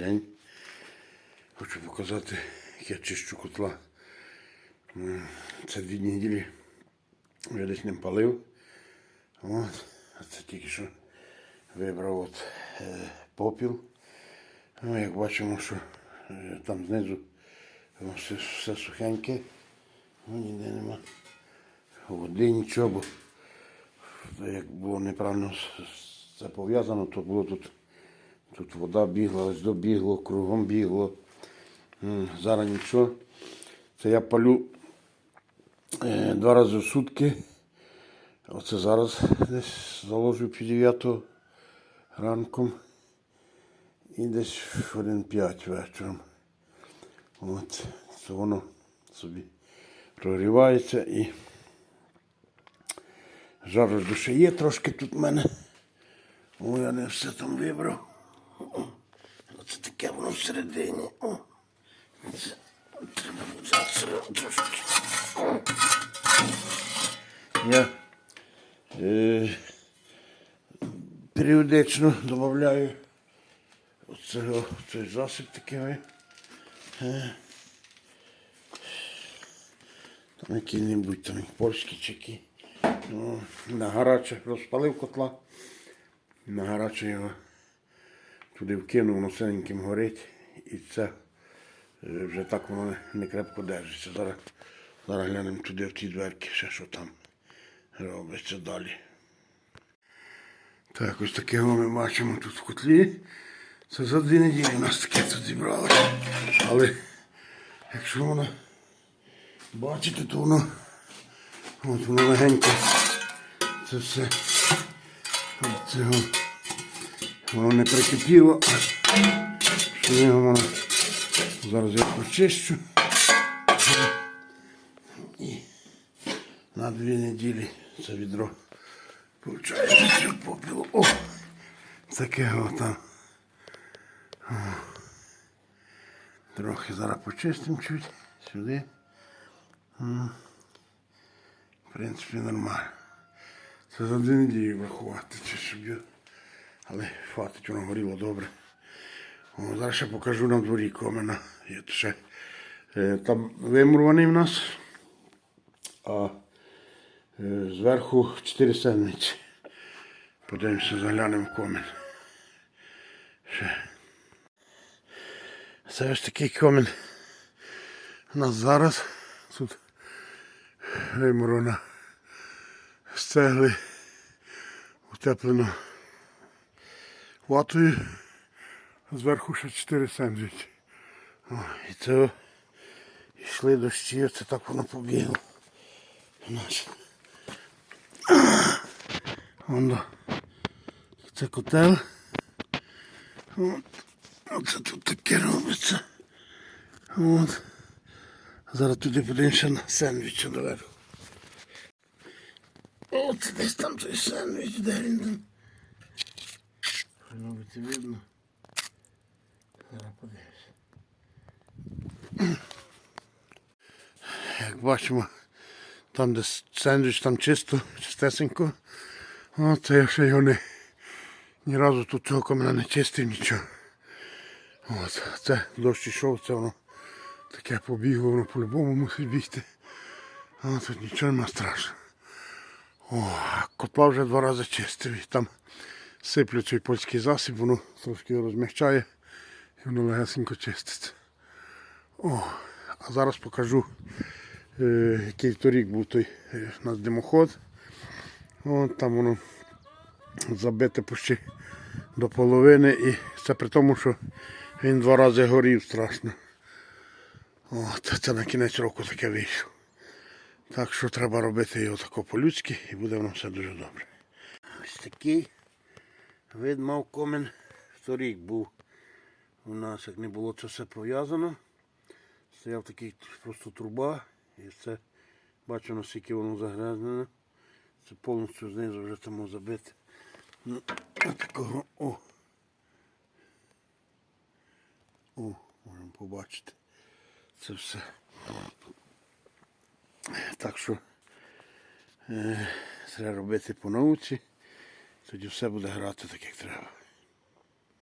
день. Хочу показати, як я чищу котла. Це дві неділі я десь ним палив. От. Це тільки що вибрав от, е, попіл. Ну, як бачимо, що е, там знизу все, все сухеньке. Ну, ніде нема води, нічого, бо як було неправильно це пов'язано, то було тут, тут вода бігла, ось добігло, кругом бігло. Зараз нічого. Це я палю е, два рази в сутки. Оце зараз десь заложу пів дев'ятого ранком і десь в 1.5 вечором. От, це воно собі прогрівається і жару ще є трошки тут в мене. О, я не все там вибрав. Оце таке воно всередині. О, це треба взяти трошки. Я е, періодично додаю оцього, цей засіб такий. Е, там який-небудь там польський чи який. Ну, на гаряче розпалив котла. На гаряче його туди вкинув, воно синеньким горить. І це е, вже так воно не, крепко держиться. Зараз, зараз глянемо туди в ті дверки, ще що там робиться далі. Так, ось таке ми бачимо тут в котлі. Це за дві неділі у нас таке тут зібралося. Але якщо воно бачите, то воно от воно легенько. Це все. От цього. Воно не прикипіло. Що його. Зараз я почищу. І на дві неділі це відро. Получається, попіло. О! Таке там. Трохи зараз почистимо чуть сюди. В принципі, нормально. Це за дві неділі врахувати, чи щоб я. Але хватить, воно горіло добре. О, зараз ще покажу на дворі комена. Є ще, е, там вимурований в нас. А е, зверху 4 сенниці. Подивимося, заглянемо в комен. Ще. Це ось такий комен. У нас зараз тут вимурована з цегли утеплено ватою. Зверху ще 4 сендвічі. І це йшли дощі, це так воно побігло. Воно. Це котел. От. Оце тут таке робиться. От. Зараз туди подивимося на сендвічі доверху. От десь там той сендвіч, де він там. Робить видно. Як бачимо, там де сендвіч, там чисто, чистесенько. Це я ще його не ні разу тут цього каменя не чистив нічого. От, це дощ ішов, це воно таке побігло, воно по-любому мусить бігти. А тут нічого нема страшного. О, котла вже два рази чистив. І там сиплю цей польський засіб, воно трошки його розмягчає і воно легесенько чиститься. О, а зараз покажу, е, який торік був той е, у нас димоход. От там воно забите почти до половини і це при тому, що він два рази горів страшно. От, це на кінець року таке вийшло. Так що треба робити його тако по-людськи і буде воно все дуже добре. Ось такий вид мав комен. Торік був у нас, як не було це все пов'язано. Стояв такий просто труба і це бачу наскільки воно загрязнене. Це повністю знизу вже тому забите. Ну, такого о. О, можемо побачити. Це все. Так що е, треба робити по науці, тоді все буде грати так, як треба.